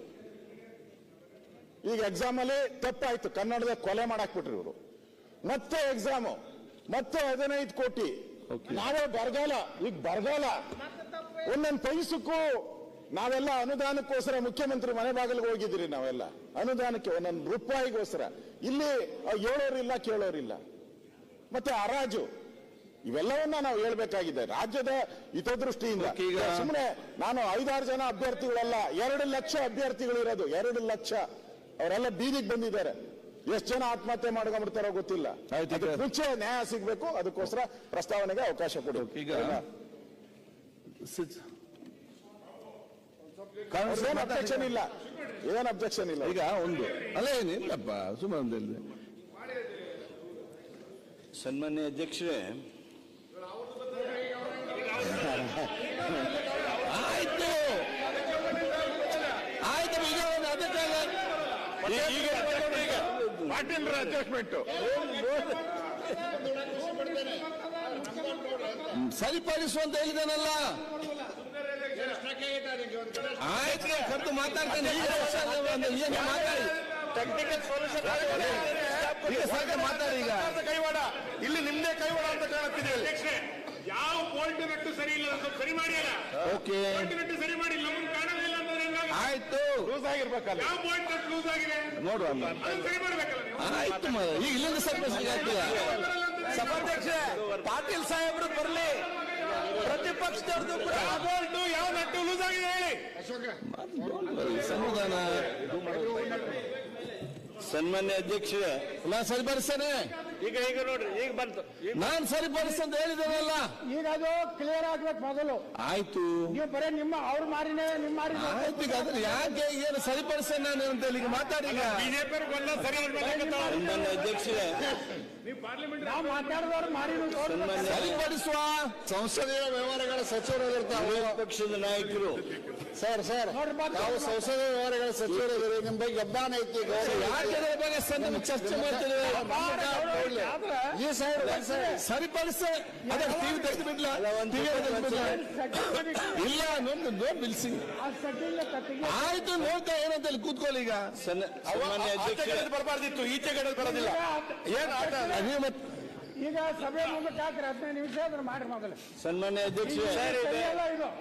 Speaker 3: ಈಗ ಎಕ್ಸಾಮ್ ಅಲ್ಲಿ ತಪ್ಪಾಯ್ತು. ಕನ್ನಡದ ಕೊಲೆ ಮಾಡಾಕ್ಬಿಟ್ರಿ ಇವರು. ಮತ್ತೆ ಎಕ್ಸಾಮ್ ಮತ್ತೆ ಹದಿನೈದು ಕೋಟಿ. ನಾವೇ ಬರಗಾಲ. ಈಗ ಬರಗಾಲ. ಒಂದೊಂದು ಪೈಸಕ್ಕೂ ನಾವೆಲ್ಲ ಅನುದಾನಕ್ಕೋಸ್ಕರ ಮುಖ್ಯಮಂತ್ರಿ ಮನೆ ಬಾಗಿಲಿಗೆ ಹೋಗಿದ್ರಿ ನಾವೆಲ್ಲ. ಅನುದಾನಕ್ಕೆ ಒಂದೊಂದು ರೂಪಾಯಿಗೋಸ್ಕರ. ಇಲ್ಲಿ ಹೇಳೋರಿಲ್ಲ ಕೇಳೋರಿಲ್ಲ. ಮತ್ತೆ ಹರಾಜು ಇವೆಲ್ಲವನ್ನ ನಾವು ಹೇಳ್ಬೇಕಾಗಿದೆ. ರಾಜ್ಯದ ಹಿತದೃಷ್ಟಿಯಿಂದ. ಸುಮ್ಮನೆ ನಾನು ಐದಾರು ಜನ ಅಭ್ಯರ್ಥಿಗಳಲ್ಲ ಎರಡು ಲಕ್ಷ ಅಭ್ಯರ್ಥಿಗಳು ಇರೋದು ಎರಡು ಲಕ್ಷ. ಅವರೆಲ್ಲ ಬೀದಿಗೆ ಬಂದಿದ್ದಾರೆ. ಎಷ್ಟು ಜನ ಆತ್ಮಹತ್ಯೆ ಮಾಡ್ಕೊಂಡ್ಬಿಡ್ತಾರೋ ಗೊತ್ತಿಲ್ಲ. ಮುಂಚೆ ನ್ಯಾಯ ಸಿಗಬೇಕು ಅದಕ್ಕೋಸ್ಕರ ಪ್ರಸ್ತಾವನೆಗೆ ಅವಕಾಶ ಕೊಡಿ.
Speaker 2: ಈಗ
Speaker 3: ಏನ್ ಅಬ್ಜೆಕ್ಷನ್ ಇಲ್ಲ. ಏನ್ ಅಬ್ಜೆಕ್ಷನ್ ಇಲ್ಲ.
Speaker 2: ಈಗ ಒಂದು ಅಲ್ಲ ಏನಿಲ್ಲಪ್ಪ ಸುಮ್ಮನೆ.
Speaker 5: ಸನ್ಮಾನ್ಯ ಅಧ್ಯಕ್ಷರೇ
Speaker 2: ಆಯ್ತು ಆಯ್ತು ಈಗ ಒಂದು ಅದಕ್ಕೆ
Speaker 3: ಪಾಟೀಲ್ ಅಡ್ಜಸ್ಟ್ಮೆಂಟ್
Speaker 2: ಸರಿಪಡಿಸುವಂತ ಹೇಳಿದಾನಲ್ಲ. ಆಯ್ತು ಕರೆದು ಮಾತಾಡ್ತೇನೆ. ಏನು ಮಾತಾಡಿ?
Speaker 9: ಟೆಕ್ನಿಕಲ್ ಸೊಲ್ಯೂಷನ್
Speaker 2: ಈಗ ಸಾಕು ಮಾತಾಡಿ ಈಗ.
Speaker 1: ಕೈವಾಡ. ಇಲ್ಲಿ ನಿಮ್ದೇ ಕೈವಾಡ ಅಂತ ಕಾಣುತ್ತಿದೆ. ಯಾವ ಪಾಯಿಂಟ್ ನಟ್ಟು ಸರಿ ಇಲ್ಲ ಅಂತ ಸರಿ ಮಾಡಿ
Speaker 2: ಓಕೆ.
Speaker 1: ಸರಿ ಮಾಡಿ ನಮ್ಗೆ ಕಾಣೋದಿಲ್ಲ ಅಂದ್ರೆ
Speaker 2: ಆಯ್ತು.
Speaker 3: ಲೂಸ್ ಆಗಿರ್ಬೇಕಲ್ಲ.
Speaker 2: ನೋಡುವ ಆಯ್ತು ಈಗ ಇಲ್ಲಿಂದ ಆಗ್ತದ
Speaker 9: ಸಭಾಧ್ಯಕ್ಷ ಪಾಟೀಲ್ ಸಾಹೇಬ್ರು ಬರ್ಲಿ. ಪ್ರತಿಪಕ್ಷದವ್ರದ್ದು ಕೂಡ
Speaker 1: ಯಾವ ಬೋಲ್ಟ್ ಯಾವ ನಟ್ಟು ಲೂಸ್ ಆಗಿದೆ ಹೇಳಿ.
Speaker 2: ಸಂವಿಧಾನ
Speaker 5: ಸನ್ಮಾನ್ಯ ಅಧ್ಯಕ್ಷ
Speaker 2: ಸರಿ ಸರಿಪಡಿಸ್ತೇನೆ
Speaker 9: ಈಗ ಈಗ ನೋಡ್ರಿ ಈಗ ಬಂತು. ಈಗ
Speaker 2: ನಾನ್ ಸರಿಪಡಿಸ್ ಅಂತ ಹೇಳಿದ್ದೇನಲ್ಲ?
Speaker 10: ಈಗ ಅದು ಕ್ಲಿಯರ್ ಆಗ್ಬೇಕು ಮೊದಲು.
Speaker 2: ಆಯ್ತು.
Speaker 10: ನೀವು ಬರೀ ನಿಮ್ಮ ಅವ್ರ ಮಾರಿನೇ ನಿಮ್ಮ ಮಾರಿ
Speaker 2: ಆಯ್ತು ಈಗ ಅದ್ರ ಯಾಕೆ ಏನು ಸರಿಪಡಿಸ ನಾನು ಅಂತ ಹೇಳಿ ಈಗ ಮಾತಾಡಿ ಈಗ
Speaker 1: ಬಿಜೆಪಿ ಸರಿ
Speaker 5: ಅಧ್ಯಕ್ಷರೇ
Speaker 10: ನಾವು ಮಾತಾಡಿದವ್ರು ಮಾರಿನ
Speaker 2: ಸರಿಪಡಿಸುವ
Speaker 3: ಸಂಸದೀಯ ವ್ಯವಹಾರಗಳ ಸಚಿವರಾಗಿರ್ತಾರೆ.
Speaker 5: ಪಕ್ಷದ ನಾಯಕರು.
Speaker 11: ಸರ್ ಸರ್ ನಾವು ಸಂಸದೀಯ ವ್ಯವಹಾರಗಳ ಸಚಿವರಿದ್ದೀರಿ ನಿಮ್ ಬಗ್ಗೆ ಅಭಿಮಾನ ಐತಿ
Speaker 2: ಬಗ್ಗೆ ಚರ್ಚೆ ಮಾಡ್ತಿದ್ದೇವೆ
Speaker 11: ಈ ಸೈಡ್
Speaker 2: ಸರಿಪಡಿಸ. ಇಲ್ಲ ನೊಂದು ನೋಡ್ ಆಯ್ತು ನೋಡ್ತಾ ಏನಂತ ಕೂತ್ಕೊಳ್ಳಿ ಈಗ.
Speaker 7: ಬರಬಾರ್ದಿತ್ತು ಈಚೆ ಕಡೆ ಬರೋದಿಲ್ಲ. ಏನ್ ಆಟ
Speaker 2: ಮತ್ತೆ
Speaker 10: ಈಗ ಸಭೆ ಮುಂದಕ್ಕೆ ಹಾಕ್ರಿ ಹದಿನೈದು ನಿಮಿಷ ಅದನ್ನ ಮಾಡ್ರಿ ಮೊದಲು.
Speaker 5: ಸನ್ಮಾನ್ಯ
Speaker 10: ಇದು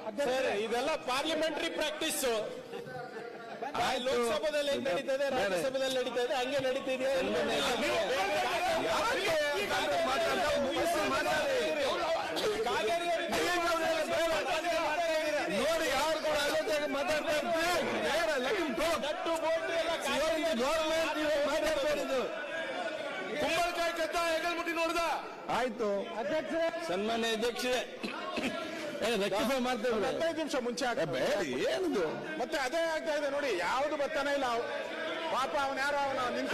Speaker 10: ಅಧ್ಯಕ್ಷ
Speaker 7: ಸರ್ ಇದೆಲ್ಲ ಪಾರ್ಲಿಮೆಂಟರಿ ಪ್ರಾಕ್ಟೀಸ್ ಲೋಕಸಭಾದಲ್ಲಿ ಹೆಂಗ್ ನಡೀತದೆ ರಾಜ್ಯಸಭೆಯಲ್ಲಿ ನಡೀತದೆ ಹಂಗೆ ನಡೀತಿದೆ
Speaker 2: ನೋಡಿ ಯಾರು ಕೂಡ ಅಲ್ಲದೆ ಮಾತಾಡ್ತಾ ಗೌರ್ಮೆಂಟ್
Speaker 7: ಕತ್ತ ಹೆಗಲ್ ಮುಟ್ಟಿ ನೋಡ್ದ?
Speaker 2: ಆಯ್ತು.
Speaker 10: ಅಧ್ಯಕ್ಷರೇ.
Speaker 5: ಸನ್ಮಾನ್ಯ ಅಧ್ಯಕ್ಷರೇ.
Speaker 2: ರೆಕ್ಟಿಫೈ ಮಾಡ್ತೇವೆ.
Speaker 3: ಹದಿನೈದು ನಿಮಿಷ ಮುಂಚೆ
Speaker 2: ಏನಿದು?
Speaker 3: ಮತ್ತೆ ಅದೇ ಆಗ್ತಾ ಇದೆ ನೋಡಿ ಯಾವ್ದು ಬರ್ತಾನೆ ಇಲ್ಲ ಅವ್- ಪಾಪ ಅವನ್ ಯಾರೋ? ಅವನ ನಿಂತ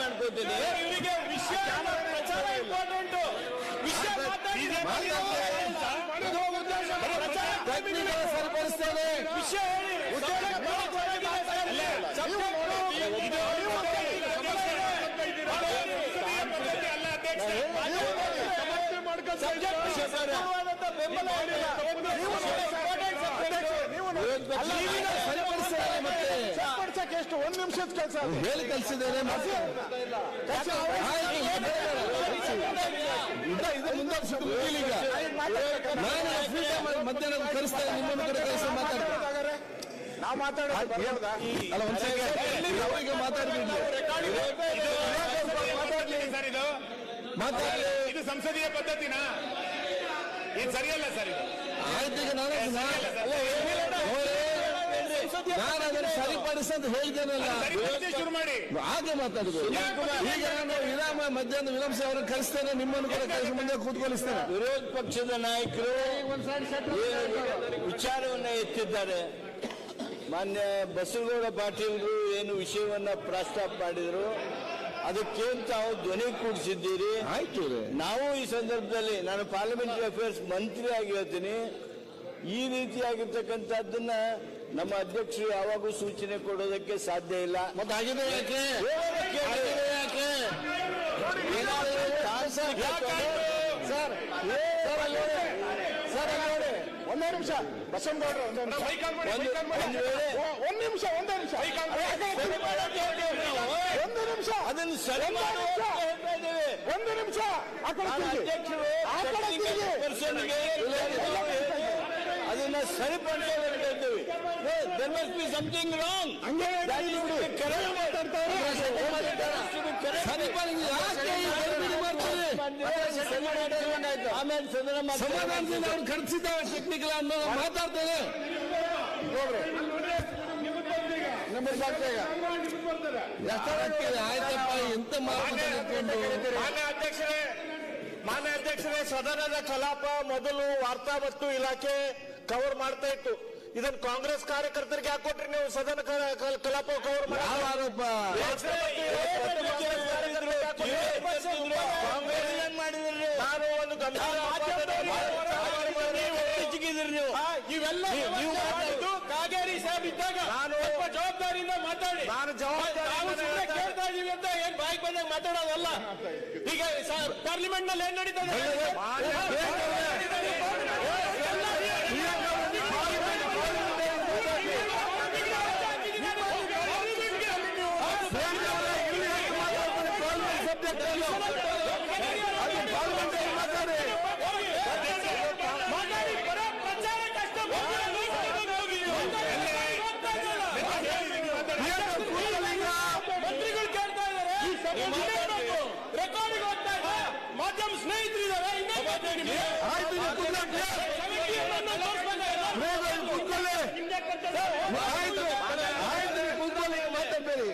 Speaker 5: ಮಾಡ್ಕೋತೀನಿ
Speaker 7: ಇವರಿಗೆ ವಿಷಯ ಪ್ರಚಾರ ಇಂಪಾರ್ಟೆಂಟ್ ವಿಷಯ
Speaker 2: ಸರಿಪಡಿಸ್ತೇನೆ ಮತ್ತೆ
Speaker 3: ಸರಿಪಡಿಸಕ್ಕೆ ಎಷ್ಟು? ಒಂದ್ ನಿಮಿಷದ ಕೆಲಸ
Speaker 2: ಹೇಳಿ ಕಲ್ಸಿದ್ದೇನೆ ಮಧ್ಯಾಹ್ನ ಕರೆಸ್ತಾ ನಿಮ್ಮನ್ನು ಕಡೆ ಕರೆಸಿ ಮಾತಾಡ್ತಾರೆ
Speaker 3: ನಾವು ಮಾತಾಡೋದು ಮಾತಾಡ್ಲಿ. ಇದು ಸಂಸದೀಯ ಪದ್ಧತಿನಾ? ಇದು ಸರಿಯಲ್ಲ ಸರ್ ಇದು.
Speaker 2: ಆಯ್ತು ಈಗ ನಾನು ಅದನ್ನು ಸರಿಪಡಿಸಿ ಅಂತ ಹೇಳ್ತೇನಲ್ಲ?
Speaker 3: ಸರಿಪಡಿಸಿ ಶುರು ಮಾಡಿ.
Speaker 2: ಹಾಗೆ ಮಾತಾಡುದು. ಈಗ ನಾನು ವಿರಾಮ ಮಧ್ಯಾಹ್ನ ವಿರಾಂಸ ಅವರನ್ನು ಕರೆಸ್ತೇನೆ ನಿಮ್ಮನ್ನು ಕೂಡ ಕರೆಸಿ ಮುಂದೆ ಕೂತ್ಕೊಳಿಸ್ತೇನೆ
Speaker 5: ವಿರೋಧ ಪಕ್ಷದ ನಾಯಕರು ಏನು ವಿಚಾರವನ್ನ ಎತ್ತಿದ್ದಾರೆ. ಮಾನ್ಯ ಬಸವಗೌಡ ಪಾಟೀಲ್ರು ಏನು ವಿಷಯವನ್ನ ಪ್ರಸ್ತಾಪ ಮಾಡಿದ್ರು. ಅದಕ್ಕೆ ತಾವು ಧ್ವನಿ ಕೂಡಿಸಿದ್ದೀರಿ
Speaker 2: ಆಯ್ತು
Speaker 5: ನಾವು ಈ ಸಂದರ್ಭದಲ್ಲಿ ನಾನು ಪಾರ್ಲಿಮೆಂಟರಿ ಅಫೇರ್ಸ್ ಮಂತ್ರಿ ಆಗಿ ಹೇಳ್ತೀನಿ ಈ ರೀತಿಯಾಗಿರ್ತಕ್ಕಂಥದ್ದನ್ನ ನಮ್ಮ ಅಧ್ಯಕ್ಷರು ಯಾವಾಗೂ ಸೂಚನೆ ಕೊಡೋದಕ್ಕೆ ಸಾಧ್ಯ ಇಲ್ಲ ಚಾನ್ಸ್
Speaker 3: ಸರ್ ಒಂದೇ ನಿಮಿಷ. ಬಸವನಗೌಡರು ಒಂದೇ ನಿಮಿಷ.
Speaker 5: ಒಂದು
Speaker 3: ನಿಮಿಷ ಒಂದೇ ನಿಮಿಷ. ಒಂದು ನಿಮಿಷ.
Speaker 5: ಅದನ್ನು ಸರಿ
Speaker 3: ಒಂದು ನಿಮಿಷ.
Speaker 5: ಅದನ್ನ ಸರಿಪಡಿಸಬೇಕು ಇದ್ದೇವೆ. There must be something wrong
Speaker 3: ಹಂಗೆ ನೋಡಿ. ಮಾತಾಡ್ತಾರೆ.
Speaker 2: ಸರಿಪಡಿಸಿ ಯಾಕೆ ಈ ಗಡಿಬಿಡಿ ಮಾಡ್ತೀರಿ?
Speaker 5: ಆಮೇಲೆ.
Speaker 2: ಸಮಾಧಾನದಿಂದ ಅವ್ರು ಕರೆಸಿದ್ದಾರೆ ಟೆಕ್ನಿಕಲ್ ಅನ್ನೋ ಮಾತಾಡ್ತೇನೆ. ಆಯ್ತಪ್ಪ ಎಂತ
Speaker 7: ಮಾನ್ಯ ಅಧ್ಯಕ್ಷರೇ ಮಾನ್ಯ ಅಧ್ಯಕ್ಷರೇ ಸದನದ ಕಲಾಪ ಮೊದಲು ವಾರ್ತಾ ಮತ್ತು ಇಲಾಖೆ ಕವರ್ ಮಾಡ್ತಾ ಇತ್ತು. ಇದನ್ನ ಕಾಂಗ್ರೆಸ್ ಕಾರ್ಯಕರ್ತರಿಗೆ ಹಾಕೊಟ್ರಿ ಕೊಟ್ರಿ ನೀವು ಸದನ ಕಲಾಪ ಕವರ್ ಮಾಡಿ
Speaker 5: ನೀವು
Speaker 7: ಕಾಗೇರಿ ಸಾಹೇಬ್ ಇದ್ದಾಗ. ನಾನು ಜವಾಬ್ದಾರಿಯಿಂದ ಮಾತಾಡಿ.
Speaker 3: ನಾನು ಜವಾಬ್ದಾರಿ
Speaker 7: ಕೇಳ್ತಾ ಇದೀವಿ ಅಂತ ಏನ್ ಬಾಯಿಗೆ ಬಂದಾಗ ಮಾತಾಡೋದಲ್ಲ. ಈಗ ಪಾರ್ಲಿಮೆಂಟ್ನಲ್ಲಿ ಏನ್ ನಡೀತದೆ ಮಾತಾಡಿ ಬರೋ ಪ್ರಚಾರಕ್ಕಷ್ಟೇ ಮಂತ್ರಿಗಳು ಕೇಳ್ತಾ ಇದ್ದಾರೆ ರೆಕಾರ್ಡಿಂಗ್ ಹೋಗ್ತಾ ಇದೆ ಮಾಧ್ಯಮ ಸ್ನೇಹಿತರು ಇದ್ದಾರೆ ಇನ್ನೇನ್ ಮಾತಾಡಿ ನಿಮ್ಗೆ?
Speaker 2: ಆಯ್ತು ನೀವು ಕೂತ್ಕೊಳ್ಳಿ.
Speaker 7: ಸಮಿತಿಯನ್ನ ತೋರ್ಸ್ಬೇಕಾಗಿಲ್ಲ.
Speaker 2: ಬೇಗ ಇಲ್ಲಿ ಕೂತ್ಕೊಳ್ಳಿ. ಆಯ್ತು ಆಯ್ತು ನೀವು ಕೂತ್ಕೊಳ್ಳಿ ಮಾತಾಡ್ಬೇಡಿ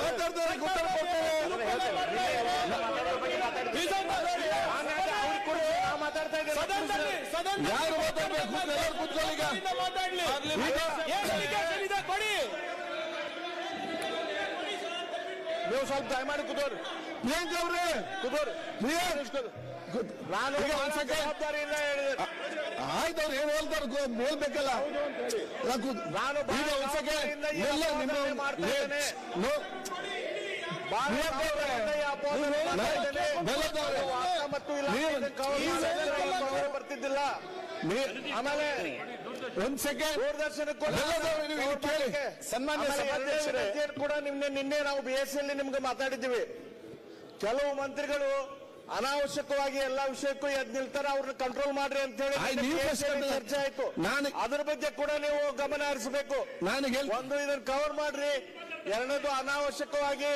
Speaker 2: ಮಾತಾಡ್ತಾರೆ ಉತ್ತರ ಕೊಡ್ತೇನೆ ಯಾರು ಮಾತಾಡ್ಬೇಕು ಎಲ್ಲರೂ ಕೂತ್ಕೊಳ್ಳಿ
Speaker 7: ಕೊಡಿ
Speaker 3: ನೀವು ಸ್ವಲ್ಪ ದಯಮಾಡಿ ಕುದೋರ್.
Speaker 2: ಪ್ರಿಯಾಂಕ್ ಅವ್ರೆ
Speaker 3: ಕುದೋರ್.
Speaker 2: ಪ್ರಿಯಾಂಕ್ ಆಯ್ತು ಅವ್ರು ಏನ್ ಹೇಳ್ತಾರೆ ಹೇಳ್ಬೇಕಲ್ಲ? ನಾನು. ಎಲ್ಲ
Speaker 9: ಬರ್ತಿದ್ದಿಲ್ಲ. ಆಮೇಲೆ
Speaker 2: ಒಂದ್ ಸೆಕೆಂಡ್
Speaker 9: ದೂರದರ್ಶನಕ್ಕೆ.
Speaker 8: ಸನ್ಮಾನ್ಯ ಸಭಾಧ್ಯಕ್ಷರೇ.
Speaker 9: ಕೂಡ ನಿನ್ನೆ ನಿನ್ನೆ ನಾವು ಬಿ ಎಸ್ ನಿಮ್ಗೆ ಮಾತಾಡಿದ್ದೀವಿ. ಕೆಲವು ಮಂತ್ರಿಗಳು ಅನಾವಶ್ಯಕವಾಗಿ ಎಲ್ಲಾ ವಿಷಯಕ್ಕೂ ಎದ್ ನಿಲ್ತಾರೆ ಅವ್ರನ್ನ ಕಂಟ್ರೋಲ್ ಮಾಡ್ರಿ ಅಂತ ಹೇಳಿ ಚರ್ಚೆ ಆಯ್ತು.
Speaker 2: ನಾನು-
Speaker 9: ಅದ್ರ ಬಗ್ಗೆ ಕೂಡ ನೀವು ಗಮನ ಹರಿಸಬೇಕು. ಒಂದು ಇದನ್ನ ಕವರ್ ಮಾಡ್ರಿ. ಎರಡನೇದು ಅನಾವಶ್ಯಕವಾಗಿ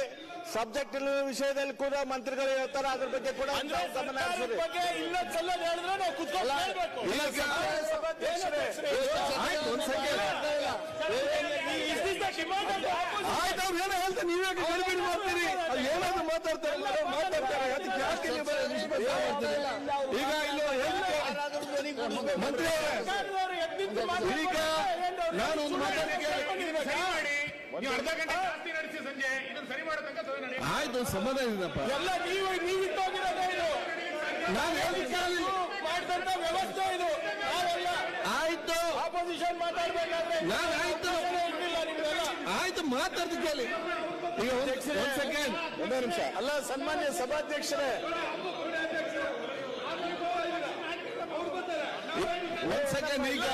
Speaker 9: ಸಬ್ಜೆಕ್ಟ್ ವಿಷಯದಲ್ಲಿ ಕೂಡ ಮಂತ್ರಿಗಳು ಹೇಳ್ತಾರೆ ಅದ್ರ ಬಗ್ಗೆ ಕೂಡ ನಾವು ಗಮನ ಹರಿಸಿರಿ.
Speaker 2: ಇಲ್ಲ ಸರ್. ಆಯ್ತು ಒಂದ್ ಸೆಕೆಂಡ್. ಆಯ್ತು ಅವ್ರು ಏನೋ ಹೇಳ್ತಾರೆ ನೀವೇ ಗಡಿಬಿಡಿ ಮಾಡ್ತೀರಿ? ಏನಾದ್ರು ಮಾತಾಡ್ತಾರೆ ಮಾತಾಡ್ತಾರೆ ಅದಕ್ಕೆ ಯಾಕೆ ನೀವು ಬರೀ ನಿಷ್ಪಕ್ಷ ಮಾಡ್ತೀರಿ? ಈಗ ಇಲ್ಲ ಮಂತ್ರಿ ಈಗ ನಾನು ಒಂದು
Speaker 1: ನೀವು ಅರ್ಧ ಗಂಟೆ ಜಾಸ್ತಿ ನಡೆಸಿ ಸಂಜೆ ಇದನ್ನ ಸರಿ ಮಾಡೋ ತನಕ ಸದನ ನಡೆಯುತ್ತೆ.
Speaker 2: ಆಯ್ತು ಸಮಾಧಾನ ಇದಪ್ಪ
Speaker 1: ಎಲ್ಲ ನೀವು ನೀವು ಇಟ್ಟೋಗಿರೋದೇ ಇದು
Speaker 2: ನಾನು
Speaker 1: ಮಾಡಿದಂತ ವ್ಯವಸ್ಥೆ ಇದು ನಾವೆಲ್ಲ
Speaker 2: ಆಯ್ತು
Speaker 1: ಆಪೋಸಿಷನ್ ಮಾತಾಡ್ಬೇಕಾದ್ರೆ
Speaker 2: ನಾನು ಆಯ್ತು ಆಯ್ತು ಮಾತಾಡ್ದು ಕೇಳಿ. ಈಗ ಒಂದ್ ಸೆಕೆಂಡ್
Speaker 3: ಒಂದೇ ನಿಮಿಷ
Speaker 9: ಅಲ್ಲ ಸನ್ಮಾನ್ಯ ಸಭಾಧ್ಯಕ್ಷರೇ
Speaker 2: ಒಂದ್ ಸೆಕೆಂಡ್ ಈಗ